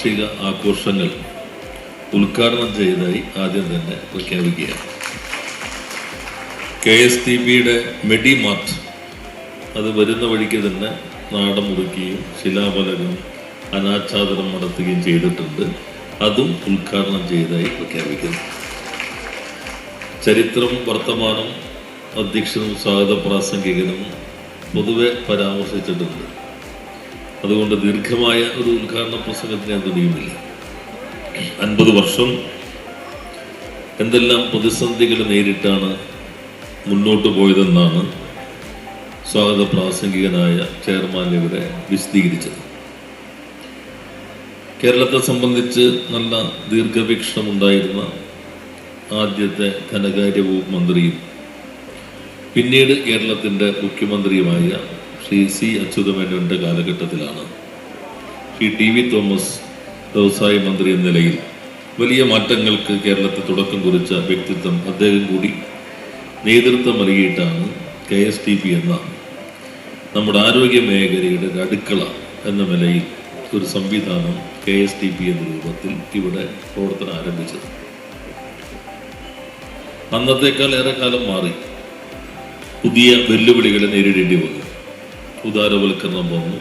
വാർഷിക ആഘോഷങ്ങൾ ഉദ്ഘാടനം ചെയ്തതായി ആദ്യം തന്നെ പ്രഖ്യാപിക്കുകയാണ്. കെ എസ് ടി ബിയുടെ മെഡിമാർട്ട് അത് വരുന്ന വഴിക്ക് തന്നെ നാടം മുറിക്കുകയും ശിലാഫലകം അനാച്ഛാദനം നടത്തുകയും ചെയ്തിട്ടുണ്ട്. അതും ഉദ്ഘാടനം ചെയ്തതായി പ്രഖ്യാപിക്കുന്നു. ചരിത്രം വർത്തമാനം അധ്യക്ഷനും സ്വാഗത പ്രാസംഗികനും പൊതുവെ പരാമർശിച്ചിട്ടുണ്ട്. അതുകൊണ്ട് ദീർഘമായ ഒരു ഉദ്ഘാടന പ്രസംഗത്തിന് ഞാൻ തുനിയുമില്ല അൻപത് വർഷം എന്തെല്ലാം പ്രതിസന്ധികൾ നേരിട്ടാണ് മുന്നോട്ട് പോയതെന്നാണ് സ്വാഗത പ്രാസംഗികനായ ചെയർമാൻ ഇവിടെ വിശദീകരിച്ചത്. കേരളത്തെ സംബന്ധിച്ച് നല്ല ദീർഘവീക്ഷണമുണ്ടായിരുന്ന ആദ്യത്തെ ധനകാര്യ വകുപ്പ് മന്ത്രിയും പിന്നീട് കേരളത്തിന്റെ മുഖ്യമന്ത്രിയുമായ ശ്രീ സി അച്യുതമേനോന്റെ കാലഘട്ടത്തിലാണ്. ശ്രീ ടി വി തോമസ് വ്യവസായ മന്ത്രി എന്ന നിലയിൽ വലിയ മാറ്റങ്ങൾക്ക് കേരളത്തിൽ തുടക്കം കുറിച്ച വ്യക്തിത്വം അദ്ദേഹം കൂടി നേതൃത്വം നൽകിയിട്ടാണ് കെ എസ് ടി പി എന്ന നമ്മുടെ ആരോഗ്യ മേഖലയുടെ അടുക്കള എന്ന നിലയിൽ ഒരു സംവിധാനം കെ എസ് ടി പി എന്ന രൂപത്തിൽ ഇവിടെ പ്രവർത്തനം ആരംഭിച്ചത്. അന്നത്തേക്കാൾ ഏറെ കാലം മാറി. പുതിയ വെല്ലുവിളികളെ നേരിടേണ്ടി വന്നു. ഉദാരവൽക്കരണം വന്നു.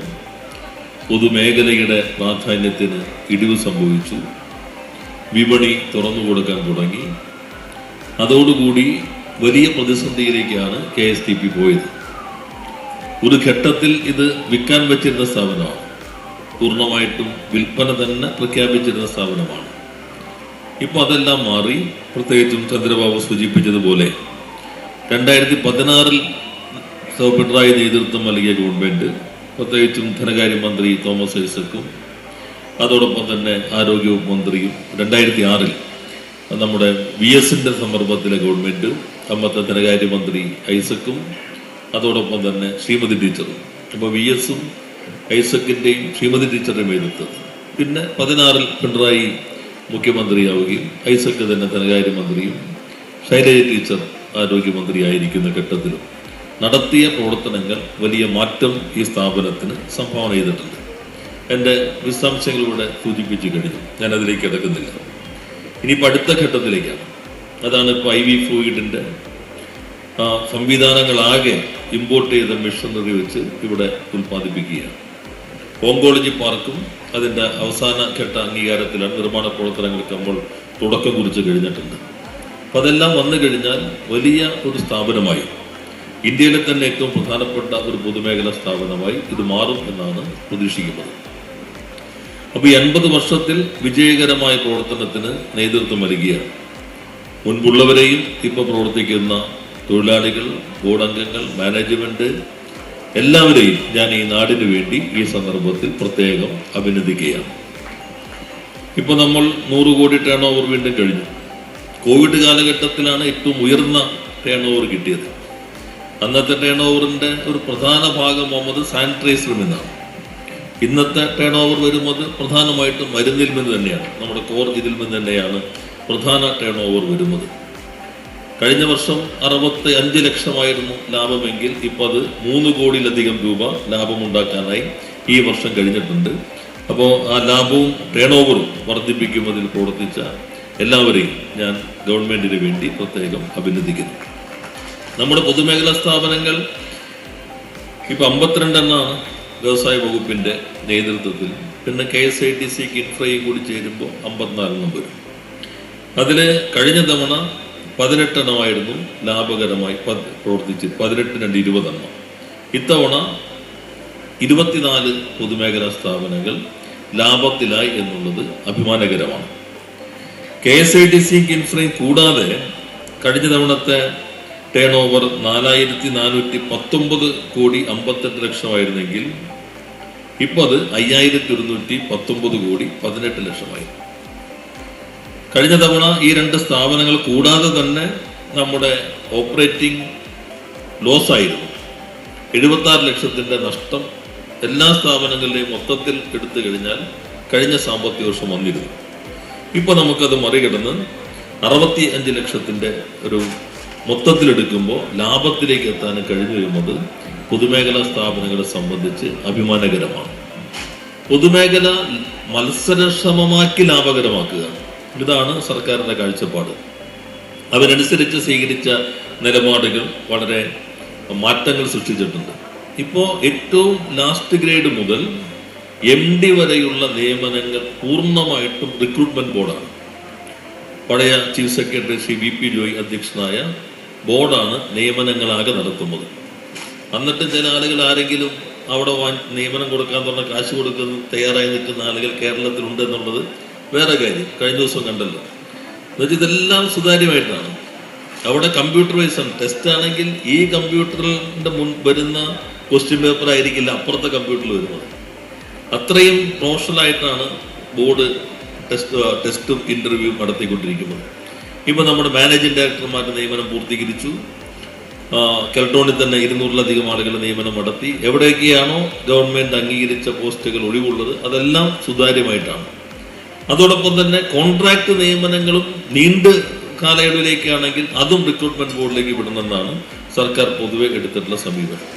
പൊതുമേഖലയുടെ പ്രാധാന്യത്തിന് ഇടിവ് സംഭവിച്ചു. വിപണി തുറന്നു കൊടുക്കാൻ തുടങ്ങി. അതോടുകൂടി വലിയ പ്രതിസന്ധിയിലേക്കാണ് കെ എസ് ടി പി പോയത്. ഒരു ഘട്ടത്തിൽ ഇത് വിൽക്കാൻ വെച്ചിരുന്ന സ്ഥാപനമാണ്. പൂർണമായിട്ടും വിൽപ്പന തന്നെ പ്രഖ്യാപിച്ചിരുന്ന സ്ഥാപനമാണ്. ഇപ്പോൾ അതെല്ലാം മാറി പ്രത്യേകിച്ചും ചന്ദ്രബാബു സൂചിപ്പിച്ചതുപോലെ രണ്ടായിരത്തി പതിനാറിൽ സൗ പിണറായി നേതൃത്വം നൽകിയ ഗവൺമെന്റ് പ്രത്യേകിച്ചും ധനകാര്യമന്ത്രി തോമസ് ഐസക്കും അതോടൊപ്പം തന്നെ ആരോഗ്യവകുപ്പ് മന്ത്രിയും രണ്ടായിരത്തി ആറിൽ നമ്മുടെ വി എസിന്റെ സന്ദർഭത്തിലെ ഗവൺമെന്റ് അന്നത്തെ ധനകാര്യമന്ത്രി ഐസക്കും അതോടൊപ്പം തന്നെ ശ്രീമതി ടീച്ചറും. അപ്പോൾ വി എസും ഐസക്കിന്റെയും ശ്രീമതി ടീച്ചറുടെയും നേതൃത്വത്തിൽ പിന്നെ പതിനാറിൽ പിണറായി മുഖ്യമന്ത്രിയാവുകയും ഐസക്ക് തന്നെ ധനകാര്യമന്ത്രിയും ശൈലജ ടീച്ചർ ആരോഗ്യമന്ത്രിയായിരിക്കുന്ന ഘട്ടത്തിലും. നടത്തിയ പ്രവർത്തനങ്ങൾ വലിയ മാറ്റം ഈ സ്ഥാപനത്തിന് സംഭാവന ചെയ്തിട്ടുണ്ട്. എന്റെ വിശദാംശങ്ങളിലൂടെ സൂചിപ്പിച്ചു കഴിഞ്ഞു. ഞാൻ അതിലേക്ക് എടുക്കുന്നില്ല ഇനി അടുത്ത ഘട്ടത്തിലേക്കാണ്. അതാണ് ഇപ്പോൾ ഐ വി ഫ്ലൂയിഡിന്റെ സംവിധാനങ്ങളാകെ ഇമ്പോർട്ട് ചെയ്ത മെഷീനറി വെച്ച് ഇവിടെ ഉൽപ്പാദിപ്പിക്കുകയാണ്. ഓങ്കോളജി പാർക്കും അതിന്റെ അവസാന ഘട്ട അംഗീകാരത്തിലാണ് നിർമ്മാണ പ്രവർത്തനങ്ങൾക്ക് നമ്മൾ തുടക്കം കുറിച്ച് കഴിഞ്ഞിട്ടുണ്ട്. അപ്പം അതെല്ലാം വന്നു കഴിഞ്ഞാൽ വലിയ ഒരു സ്ഥാപനമായി ഇന്ത്യയിലെ തന്നെ ഏറ്റവും പ്രധാനപ്പെട്ട ഒരു പൊതുമേഖലാ സ്ഥാപനമായി ഇത് മാറും എന്നാണ് പ്രതീക്ഷിക്കുന്നത്. അപ്പൊ ഈ വർഷത്തിൽ വിജയകരമായ പ്രവർത്തനത്തിന് നേതൃത്വം നൽകിയ മുൻപുള്ളവരെയും ഇപ്പോൾ പ്രവർത്തിക്കുന്ന തൊഴിലാളികൾ ബോർഡ് അംഗങ്ങൾ മാനേജ്മെന്റ് എല്ലാവരെയും ഞാൻ ഈ നാടിനു വേണ്ടി ഈ സന്ദർഭത്തിൽ പ്രത്യേകം അഭിനന്ദിക്കുകയാണ്. ഇപ്പൊ നമ്മൾ നൂറ് കോടി ടേൺ ഓവർ വീണ്ടും കഴിഞ്ഞു. കോവിഡ് കാലഘട്ടത്തിലാണ് ഏറ്റവും ഉയർന്ന ടേൺ ഓവർ കിട്ടിയത്. അന്നത്തെ ടേൺ ഓവറിന്റെ ഒരു പ്രധാന ഭാഗം വന്നത് സാനിറ്റൈസറിൽ നിന്നാണ്. ഇന്നത്തെ ടേൺ ഓവർ വരുന്നത് പ്രധാനമായിട്ടും മരുന്നിൽ നിന്ന് തന്നെയാണ്. നമ്മുടെ കോർ ഇതിൽ നിന്ന് തന്നെയാണ് പ്രധാന ടേൺ ഓവർ വരുന്നത്. കഴിഞ്ഞ വർഷം അറുപത്തി അഞ്ച് ലക്ഷമായിരുന്നു ലാഭമെങ്കിൽ ഇപ്പോൾ അത് മൂന്ന് കോടിയിലധികം രൂപ ലാഭമുണ്ടാക്കാനായി ഈ വർഷം കഴിഞ്ഞിട്ടുണ്ട്. അപ്പോൾ ആ ലാഭവും ടേൺ ഓവറും വർദ്ധിപ്പിക്കുന്നതിൽ പ്രവർത്തിച്ച എല്ലാവരെയും ഞാൻ ഗവൺമെന്റിന് വേണ്ടി പ്രത്യേകം അഭിനന്ദിക്കുന്നു. നമ്മുടെ പൊതുമേഖലാ സ്ഥാപനങ്ങൾ ഇപ്പൊ എന്ന വ്യവസായ വകുപ്പിന്റെ നേതൃത്വത്തിൽ പിന്നെ കെ എസ് ഐ ടി സിക്ക് ഇൻഫ്രയും കൂടി ചേരുമ്പോൾ അമ്പത്തിനാലെണ്ണം വരും. അതിൽ കഴിഞ്ഞ തവണ പതിനെട്ടെണ്ണമായിരുന്നു ലാഭകരമായി പ്രവർത്തിച്ച് പതിനെട്ട് രണ്ട് ഇരുപതെണ്ണം. ഇത്തവണ ഇരുപത്തിനാല് പൊതുമേഖലാ സ്ഥാപനങ്ങൾ ലാഭത്തിലായി എന്നുള്ളത് അഭിമാനകരമാണ്. കെ എസ് ഐ ടി സിക്ക് ഇൻഫ്രയും കൂടാതെ കഴിഞ്ഞ തവണത്തെ ടേൺ ഓവർ നാലായിരത്തി നാനൂറ്റി പത്തൊമ്പത് കോടി അമ്പത്തെട്ട് ലക്ഷമായിരുന്നെങ്കിൽ ഇപ്പോൾ അത് അയ്യായിരത്തി ഒരുന്നൂറ്റി പത്തൊമ്പത് കോടി പതിനെട്ട് ലക്ഷമായി. കഴിഞ്ഞ തവണ ഈ രണ്ട് സ്ഥാപനങ്ങൾ കൂടാതെ തന്നെ നമ്മുടെ ഓപ്പറേറ്റിംഗ് ലോസ് ആയിരുന്നു. എഴുപത്തി ആറ് ലക്ഷത്തിന്റെ നഷ്ടം എല്ലാ സ്ഥാപനങ്ങളുടെയും മൊത്തത്തിൽ എടുത്തു കഴിഞ്ഞാൽ കഴിഞ്ഞ സാമ്പത്തിക വർഷം വന്നിരുന്നു. ഇപ്പൊ നമുക്കത് മറികടന്ന് അറുപത്തി അഞ്ച് ലക്ഷത്തിന്റെ ഒരു മൊത്തത്തിലെടുക്കുമ്പോൾ ലാഭത്തിലേക്ക് എത്താൻ കഴിഞ്ഞു വരുന്നത് പൊതുമേഖലാ സ്ഥാപനങ്ങളെ സംബന്ധിച്ച് അഭിമാനകരമാണ്. പൊതുമേഖല മത്സരക്ഷമമാക്കി ലാഭകരമാക്കുക. ഇതാണ് സർക്കാരിന്റെ കാഴ്ചപ്പാട്. അവരനുസരിച്ച് സ്വീകരിച്ച നിലപാടുകൾ വളരെ മാറ്റങ്ങൾ സൃഷ്ടിച്ചിട്ടുണ്ട്. ഇപ്പോൾ ഏറ്റവും ലാസ്റ്റ് ഗ്രേഡ് മുതൽ എം ഡി വരെയുള്ള നിയമനങ്ങൾ പൂർണമായിട്ടും റിക്രൂട്ട്മെന്റ് ബോർഡാണ്. പഴയ chief secretary Shri V P Joy അധ്യക്ഷനായ ബോർഡാണ് നിയമനങ്ങളാകെ നടത്തുന്നത് എന്നിട്ട് ചില ആളുകൾ ആരെങ്കിലും അവിടെ നിയമനം കൊടുക്കാൻ പറഞ്ഞ കാശ് കൊടുക്കുന്ന തയ്യാറായി നിൽക്കുന്ന ആളുകൾ കേരളത്തിലുണ്ട് എന്നുള്ളത് വേറെ കാര്യം. കഴിഞ്ഞ ദിവസം കണ്ടല്ലോ. എന്നുവെച്ചാൽ ഇതെല്ലാം സുതാര്യമായിട്ടാണ്. അവിടെ കമ്പ്യൂട്ടർ വൈസ് ആണ്. ടെസ്റ്റ് ആണെങ്കിൽ ഈ കമ്പ്യൂട്ടറിന്റെ മുൻ വരുന്ന ക്വസ്റ്റ്യൻ പേപ്പർ ആയിരിക്കില്ല അപ്പുറത്തെ കമ്പ്യൂട്ടറിൽ വരുന്നത്. അത്രയും പ്രൊഫഷണൽ ആയിട്ടാണ് ബോർഡ് ടെസ്റ്റ് ടെസ്റ്റും ഇന്റർവ്യൂവും നടത്തിക്കൊണ്ടിരിക്കുന്നത്. ഇപ്പൊ നമ്മുടെ മാനേജിംഗ് ഡയറക്ടർമാരുടെ നിയമനം പൂർത്തീകരിച്ചു. കെൽട്ടോണിൽ തന്നെ ഇരുന്നൂറിലധികം ആളുകൾ നിയമനം നടത്തി. എവിടെയൊക്കെയാണോ ഗവൺമെന്റ് അംഗീകരിച്ച പോസ്റ്റുകൾ ഒഴിവുള്ളത് അതെല്ലാം സുതാര്യമായിട്ടാണ്. അതോടൊപ്പം തന്നെ കോൺട്രാക്ട് നിയമനങ്ങളും നീണ്ട് കാലയളവിലേക്കാണെങ്കിൽ അതും റിക്രൂട്ട്മെന്റ് ബോർഡിലേക്ക് വിടണമെന്നാണ് സർക്കാർ പൊതുവെ എടുത്തിട്ടുള്ള സമീപനം.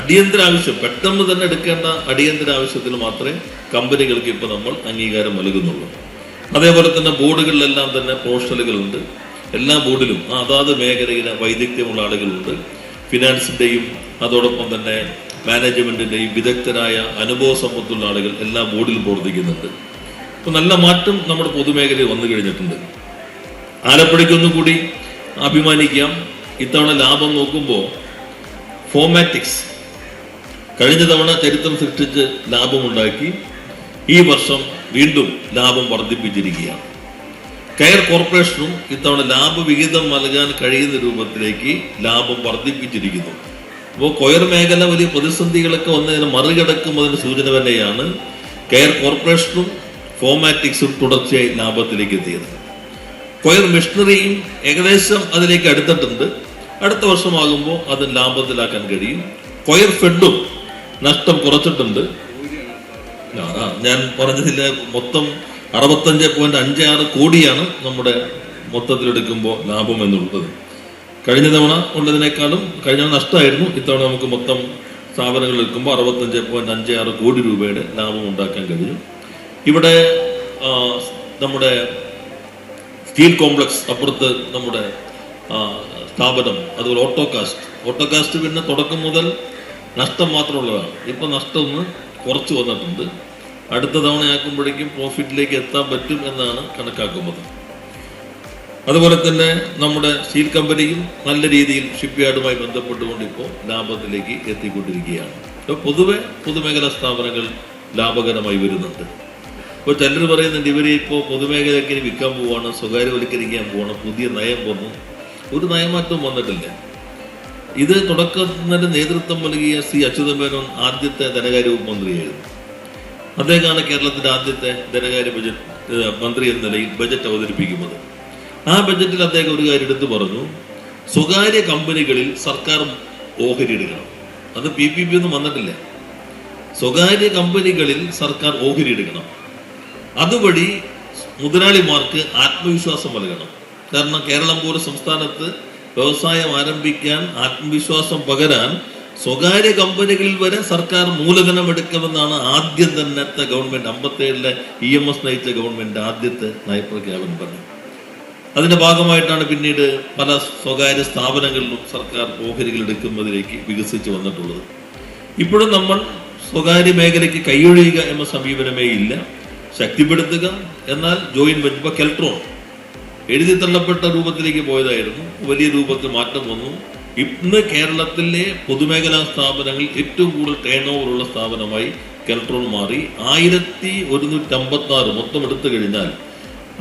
അടിയന്തര ആവശ്യം പെട്ടെന്ന് തന്നെ എടുക്കേണ്ട അടിയന്തര ആവശ്യത്തിന് മാത്രമേ കമ്പനികൾക്ക് ഇപ്പോൾ നമ്മൾ അംഗീകാരം നൽകുന്നുള്ളൂ. അതേപോലെ തന്നെ ബോർഡുകളിലെല്ലാം തന്നെ പ്രൊഫഷണലുകളുണ്ട് എല്ലാ ബോർഡിലും അതാത് മേഖലയിലെ വൈദഗ്ധ്യമുള്ള ആളുകളുണ്ട്. ഫിനാൻസിന്റെയും അതോടൊപ്പം തന്നെ മാനേജ്മെന്റിന്റെയും വിദഗ്ധരായ അനുഭവ സമ്പത്തുള്ള ആളുകൾ എല്ലാ ബോർഡിലും പ്രവർത്തിക്കുന്നുണ്ട്. അപ്പൊ നല്ല മാറ്റം നമ്മുടെ പൊതുമേഖലയിൽ വന്നു കഴിഞ്ഞിട്ടുണ്ട്. ആലപ്പുഴയ്ക്കൊന്നും കൂടി അഭിമാനിക്കാം. ഇത്തവണ ലാഭം നോക്കുമ്പോൾ ഫോമാറ്റിക്സ് കഴിഞ്ഞ തവണ ചരിത്രം സൃഷ്ടിച്ച് ലാഭമുണ്ടാക്കി. ഈ വർഷം വീണ്ടും ലാഭം വർദ്ധിപ്പിച്ചിരിക്കുകയാണ്. കെയർ കോർപ്പറേഷനും ഇത്തവണ ലാഭവിഹിതം നൽകാൻ കഴിയുന്ന രൂപത്തിലേക്ക് ലാഭം വർദ്ധിപ്പിച്ചിരിക്കുന്നു. അപ്പോൾ കൊയർ മേഖല വലിയ പ്രതിസന്ധികളൊക്കെ വന്നതിന് മറികടക്കുന്നതിന് സൂചന തന്നെയാണ് കെയർ കോർപ്പറേഷനും ഫോമാറ്റിക്സും തുടർച്ചയായി ലാഭത്തിലേക്ക് എത്തിയത്. കൊയർ മിഷണറിയും ഏകദേശം അതിലേക്ക് അടുത്തിട്ടുണ്ട്. അടുത്ത വർഷമാകുമ്പോൾ അത് ലാഭത്തിലാക്കാൻ കഴിയും. കൊയർ ഫെഡും നഷ്ടം കുറച്ചിട്ടുണ്ട്. ഞാൻ പറഞ്ഞതിൽ മൊത്തം അറുപത്തഞ്ച് പോയിന്റ് അഞ്ച് ആറ് കോടിയാണ് നമ്മുടെ മൊത്തത്തിലെടുക്കുമ്പോൾ ലാഭം എന്നുള്ളത്. കഴിഞ്ഞ തവണ ഉള്ളതിനേക്കാളും കഴിഞ്ഞ നഷ്ടമായിരുന്നു. ഇത്തവണ നമുക്ക് മൊത്തം സ്ഥാപനങ്ങൾ എടുക്കുമ്പോൾ അറുപത്തഞ്ച് പോയിന്റ് അഞ്ച് ആറ് കോടി രൂപയുടെ ലാഭം ഉണ്ടാക്കാൻ കഴിഞ്ഞു. ഇവിടെ നമ്മുടെ സ്റ്റീൽ കോംപ്ലക്സ് അപ്പുറത്ത് നമ്മുടെ സ്ഥാപനം അതുപോലെ ഓട്ടോകാസ്റ്റ്. ഓട്ടോകാസ്റ്റ് പിന്നെ തുടക്കം മുതൽ നഷ്ടം മാത്രമുള്ളതാണ്. ഇപ്പൊ നഷ്ടം ഒന്ന് കുറച്ച് വന്നിട്ടുണ്ട്. അടുത്ത തവണയാക്കുമ്പോഴേക്കും പ്രോഫിറ്റിലേക്ക് എത്താൻ പറ്റും എന്നാണ് കണക്കാക്കുന്നത്. അതുപോലെ തന്നെ നമ്മുടെ സ്റ്റീൽ കമ്പനിയും നല്ല രീതിയിൽ ഷിപ്പ് യാർഡുമായി ബന്ധപ്പെട്ടുകൊണ്ട് ഇപ്പോൾ ലാഭത്തിലേക്ക് എത്തിക്കൊണ്ടിരിക്കുകയാണ്. അപ്പോൾ പൊതുവെ പൊതുമേഖലാ സ്ഥാപനങ്ങൾ ലാഭകരമായി വരുന്നുണ്ട്. ഇപ്പോൾ ചിലർ പറയുന്നുണ്ട് ഇവരെ ഇപ്പോൾ പൊതുമേഖലയ്ക്ക് വിൽക്കാൻ പോവാണ് സ്വകാര്യവൽക്കരിക്കാൻ പോവാണ് പുതിയ നയം വന്നു. ഒരു നയമാറ്റവും വന്നിട്ടില്ല. ഇത് തുടക്കത്തിന് നേതൃത്വം നൽകിയ സി അച്യുതമേനോൻ ആദ്യത്തെ ധനകാര്യ മന്ത്രിയായിരുന്നു അദ്ദേഹമാണ് കേരളത്തിന്റെ ആദ്യത്തെ ധനകാര്യ ബജറ്റ് മന്ത്രി എന്ന നിലയിൽ ബജറ്റ് അവതരിപ്പിക്കുന്നത്. ആ ബജറ്റിൽ അദ്ദേഹം ഒരു കാര്യം എടുത്തു പറഞ്ഞു. സ്വകാര്യ കമ്പനികളിൽ സർക്കാർ ഓഹരി എടുക്കണം അത് പി പി പി ഒന്നും വന്നിട്ടില്ല. സ്വകാര്യ കമ്പനികളിൽ സർക്കാർ ഓഹരി എടുക്കണം അതുവഴി മുതലാളിമാർക്ക് ആത്മവിശ്വാസം നൽകണം. കാരണം കേരളം പോലെ സംസ്ഥാനത്ത് വ്യവസായം ആരംഭിക്കാൻ ആത്മവിശ്വാസം പകരാൻ സ്വകാര്യ കമ്പനികളിൽ വരെ സർക്കാർ മൂലധനം എടുക്കുമെന്നാണ് ആദ്യം തന്നെ ഗവൺമെന്റ് അമ്പത്തേഴിലെ ഇ എം എസ് നയിച്ച ഗവൺമെന്റ് ആദ്യത്തെ നയപ്രഖ്യാപനം പറഞ്ഞു അതിന്റെ ഭാഗമായിട്ടാണ് പിന്നീട് പല സ്വകാര്യ സ്ഥാപനങ്ങളിലും സർക്കാർ ഓഹരികൾ എടുക്കുന്നതിലേക്ക് വികസിച്ചു വന്നിട്ടുള്ളത്. ഇപ്പോഴും നമ്മൾ സ്വകാര്യ മേഖലയ്ക്ക് കൈയൊഴിയുക എന്ന സമീപനമേ ഇല്ല. ശക്തിപ്പെടുത്തുക എന്നാൽ ജോയിന്റ് വെച്ചപ്പോൾ കെൽട്രോ എഴുതി തള്ളപ്പെട്ട രൂപത്തിലേക്ക് പോയതായിരുന്നു. വലിയ രൂപത്തിൽ മാറ്റം വന്നു. ഇന്ന് കേരളത്തിലെ പൊതുമേഖലാ സ്ഥാപനങ്ങളിൽ ഏറ്റവും കൂടുതൽ ടേൺ ഓവറുള്ള സ്ഥാപനമായി കെൽട്രോൺ മാറി. ആയിരത്തി ഒരുന്നൂറ്റി അമ്പത്തി ആറ് മൊത്തം എടുത്തു കഴിഞ്ഞാൽ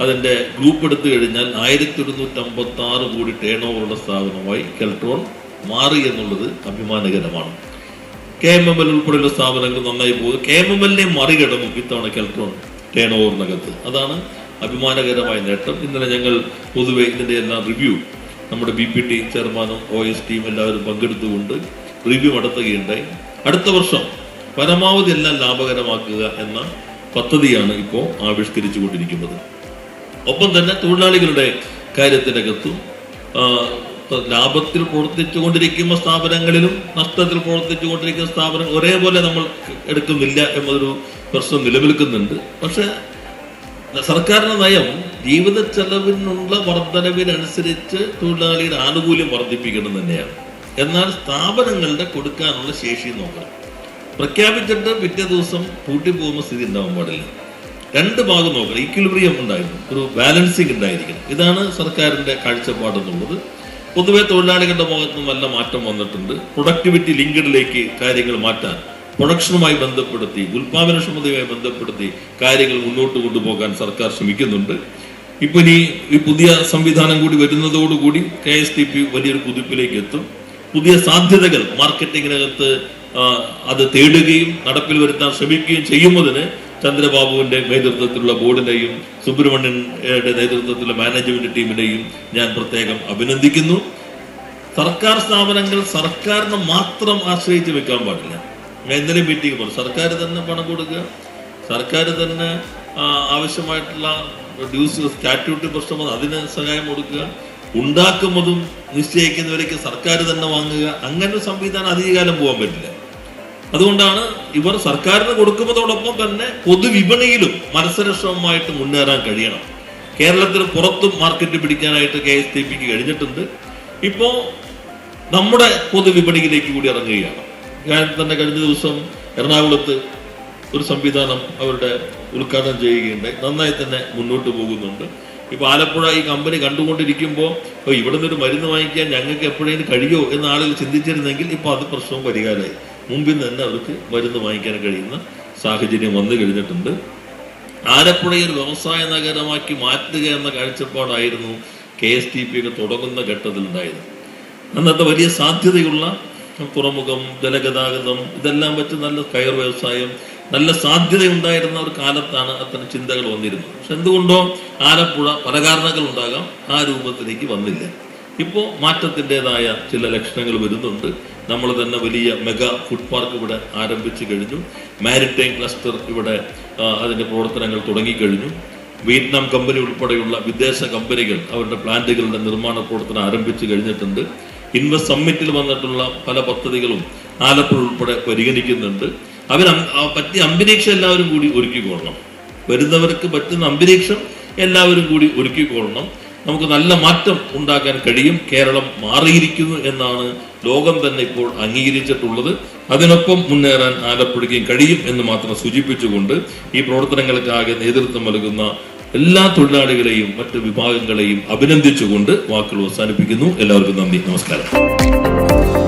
അതിന്റെ ഗ്രൂപ്പ് എടുത്തു കഴിഞ്ഞാൽ ആയിരത്തി ഒരുന്നൂറ്റി അമ്പത്തി ആറ് കോടി ടേൺ ഓവറുള്ള സ്ഥാപനമായി കെൽട്രോൺ മാറി എന്നുള്ളത് അഭിമാനകരമാണ്. കെ എം എം എൽ ഉൾപ്പെടെയുള്ള സ്ഥാപനങ്ങൾ നന്നായി പോകും കെ എം എം എല്ലിനെ മറികടന്നു ഇത്തവണ കെൽട്രോൺ ടേൺ ഓവറിനകത്ത് അതാണ് അഭിമാനകരമായ നേട്ടം. ഇന്നലെ ഞങ്ങൾ പൊതുവെ ഇതിന്റെ എല്ലാം റിവ്യൂ നമ്മുടെ ബി പി ടി ചെയർമാനും ഒ എസ് ടിയും എല്ലാവരും പങ്കെടുത്തുകൊണ്ട് റിവ്യൂ നടത്തുകയുണ്ടായി. അടുത്ത വർഷം പരമാവധി എല്ലാം ലാഭകരമാക്കുക എന്ന പദ്ധതിയാണ് ഇപ്പോൾ ആവിഷ്കരിച്ചു കൊണ്ടിരിക്കുന്നത് ഒപ്പം തന്നെ തൊഴിലാളികളുടെ കാര്യത്തിനകത്തും ലാഭത്തിൽ പ്രവർത്തിച്ചു പ്രവർത്തിച്ചുകൊണ്ടിരിക്കുന്ന സ്ഥാപനങ്ങളിലും നഷ്ടത്തിൽ പ്രവർത്തിച്ചു കൊണ്ടിരിക്കുന്ന സ്ഥാപനങ്ങൾ ഒരേപോലെ നമ്മൾ എടുക്കുന്നില്ല എന്നൊരു പ്രശ്നം നിലനിൽക്കുന്നുണ്ട്. പക്ഷെ സർക്കാരിന്റെ നയം ജീവിത ചെലവിനുള്ള വർധനവിനനുസരിച്ച് തൊഴിലാളിയുടെ ആനുകൂല്യം വർദ്ധിപ്പിക്കണം തന്നെയാണ്. എന്നാൽ സ്ഥാപനങ്ങളുടെ കൊടുക്കാനുള്ള ശേഷി നോക്കണം. പ്രഖ്യാപിച്ചിട്ട് പിറ്റേ ദിവസം പൂട്ടിപ്പോകുന്ന സ്ഥിതി ഉണ്ടാവാൻ പാടില്ല. രണ്ട് ഭാഗം നോക്കണം. ഈക്വിലിബ്രിയം ഉണ്ടായിരുന്നു. ഒരു ബാലൻസിങ് ഉണ്ടായിരിക്കണം. ഇതാണ് സർക്കാരിന്റെ കാഴ്ചപ്പാടെന്നുള്ളത്. പൊതുവെ തൊഴിലാളികളുടെ മുഖത്ത് നല്ല മാറ്റം വന്നിട്ടുണ്ട്. പ്രൊഡക്ടിവിറ്റി ലിങ്കഡിലേക്ക് കാര്യങ്ങൾ മാറ്റാൻ. പ്രൊഡക്ഷനുമായി ബന്ധപ്പെടുത്തി ഉൽപാദനക്ഷമതയുമായി ബന്ധപ്പെടുത്തി കാര്യങ്ങൾ മുന്നോട്ട് കൊണ്ടുപോകാൻ സർക്കാർ ശ്രമിക്കുന്നുണ്ട്. ഇപ്പൊ ഇനി ഈ പുതിയ സംവിധാനം കൂടി വരുന്നതോടുകൂടി കെ എസ് ടി പി വലിയൊരു കുതിപ്പിലേക്ക് എത്തും. പുതിയ സാധ്യതകൾ മാർക്കറ്റിങ്ങിനകത്ത് അത് തേടുകയും നടപ്പിൽ വരുത്താൻ ശ്രമിക്കുകയും ചെയ്യുന്നതിന് ചന്ദ്രബാബുവിന്റെ നേതൃത്വത്തിലുള്ള ബോർഡിനെയും സുബ്രഹ്മണ്യന്റെ നേതൃത്വത്തിലുള്ള മാനേജ്മെന്റ് ടീമിനെയും ഞാൻ പ്രത്യേകം അഭിനന്ദിക്കുന്നു. സർക്കാർ സ്ഥാപനങ്ങൾ സർക്കാരിനെ മാത്രം ആശ്രയിച്ച് വെക്കാൻ പാടില്ല. ഞാൻ ഇന്നലെ മീറ്റിംഗ് സർക്കാർ തന്നെ പണം കൊടുക്കുക. സർക്കാർ തന്നെ ആവശ്യമായിട്ടുള്ള ഡ്യൂസ് സ്റ്റാറ്റ്യൂട്ട് പ്രശ്നം അതിന് സഹായം കൊടുക്കുക. ഉണ്ടാക്കുന്നതും നിശ്ചയിക്കുന്നവരേക്ക് സർക്കാർ തന്നെ വാങ്ങുക. അങ്ങനെ ഒരു സംവിധാനം അധികകാലം പോകാൻ പറ്റില്ല. അതുകൊണ്ടാണ് ഇവർ സർക്കാരിന് കൊടുക്കുന്നതോടൊപ്പം തന്നെ പൊതുവിപണിയിലും മത്സരക്ഷമമായിട്ട് മുന്നേറാൻ കഴിയണം. കേരളത്തിന് പുറത്തും മാർക്കറ്റ് പിടിക്കാനായിട്ട് കെ എസ് ടി പിക്ക് കഴിഞ്ഞിട്ടുണ്ട്. ഇപ്പോൾ നമ്മുടെ പൊതുവിപണിയിലേക്ക് കൂടി ഇറങ്ങുകയാണ്. ഞാൻ തന്നെ കഴിഞ്ഞ ദിവസം എറണാകുളത്ത് ഒരു സംവിധാനം അവരുടെ ഉദ്ഘാടനം ചെയ്യുകയുണ്ടായി. നന്നായി തന്നെ മുന്നോട്ട് പോകുന്നുണ്ട്. ഇപ്പൊ ആലപ്പുഴ ഈ കമ്പനി കണ്ടുകൊണ്ടിരിക്കുമ്പോൾ "ഓ, ഇവിടെ നിന്ന് ഒരു മരുന്ന് വാങ്ങിക്കാൻ ഞങ്ങൾക്ക് എപ്പോഴേലും കഴിയോ? എന്ന് ആളുകൾ ചിന്തിച്ചിരുന്നെങ്കിൽ ഇപ്പൊ അത് പ്രശ്നവും പരിഹാരമായി. മുമ്പിൽ നിന്ന് തന്നെ അവർക്ക് മരുന്ന് വാങ്ങിക്കാൻ കഴിയുന്ന സാഹചര്യം വന്നു കഴിഞ്ഞിട്ടുണ്ട്. ആലപ്പുഴയിൽ വ്യവസായ നഗരമാക്കി മാറ്റുക എന്ന കാഴ്ചപ്പാടായിരുന്നു കെ എസ് ടി പി തുടങ്ങുന്ന ഘട്ടത്തിൽ ഉണ്ടായത് അന്നത്തെ വലിയ സാധ്യതയുള്ള തുറമുഖം ജലഗതാഗതം ഇതെല്ലാം വെച്ച് നല്ല കയർ വ്യവസായം നല്ല സാധ്യതയുണ്ടായിരുന്ന ഒരു കാലത്താണ് അത്തരം ചിന്തകൾ വന്നിരുന്നത്. പക്ഷെ എന്തുകൊണ്ടോ ആലപ്പുഴ പല കാരണങ്ങൾ ഉണ്ടാകാം ആ രൂപത്തിലേക്ക് വന്നില്ല. ഇപ്പോൾ മാറ്റത്തിന്റെതായ ചില ലക്ഷണങ്ങൾ വരുന്നുണ്ട്. നമ്മൾ തന്നെ വലിയ മെഗാ ഫുഡ് പാർക്ക് ഇവിടെ ആരംഭിച്ചു കഴിഞ്ഞു. മാരിടൈം ക്ലസ്റ്റർ ഇവിടെ അതിന്റെ പ്രവർത്തനങ്ങൾ തുടങ്ങിക്കഴിഞ്ഞു വിയറ്റ്നാം കമ്പനി ഉൾപ്പെടെയുള്ള വിദേശ കമ്പനികൾ അവരുടെ പ്ലാന്റുകളുടെ നിർമ്മാണ പ്രവർത്തനം ആരംഭിച്ചു കഴിഞ്ഞിട്ടുണ്ട്. ഇൻവെസ്റ്റ് സമ്മിറ്റിൽ വന്നിട്ടുള്ള പല പദ്ധതികളും ആലപ്പുഴ ഉൾപ്പെടെ പരിഗണിക്കുന്നുണ്ട്. അവർ പറ്റിയ അന്തരീക്ഷം എല്ലാവരും കൂടി ഒരുക്കിക്കൊള്ളണം. വരുന്നവർക്ക് പറ്റുന്ന അന്തരീക്ഷം എല്ലാവരും കൂടി ഒരുക്കിക്കൊള്ളണം. നമുക്ക് നല്ല മാറ്റം ഉണ്ടാക്കാൻ കഴിയും. കേരളം മാറിയിരിക്കുന്നു എന്നാണ് ലോകം തന്നെ ഇപ്പോൾ അംഗീകരിച്ചിട്ടുള്ളത്. അതിനൊപ്പം മുന്നേറാൻ ആലപ്പുഴയ്ക്കും കഴിയും എന്ന് മാത്രം സൂചിപ്പിച്ചുകൊണ്ട് ഈ പ്രവർത്തനങ്ങൾക്കാകെ നേതൃത്വം നൽകുന്ന എല്ലാ തൊഴിലാളികളെയും മറ്റ് വിഭാഗങ്ങളെയും അഭിനന്ദിച്ചുകൊണ്ട് വാക്കുകൾ അവസാനിപ്പിക്കുന്നു. എല്ലാവർക്കും നന്ദി. നമസ്കാരം.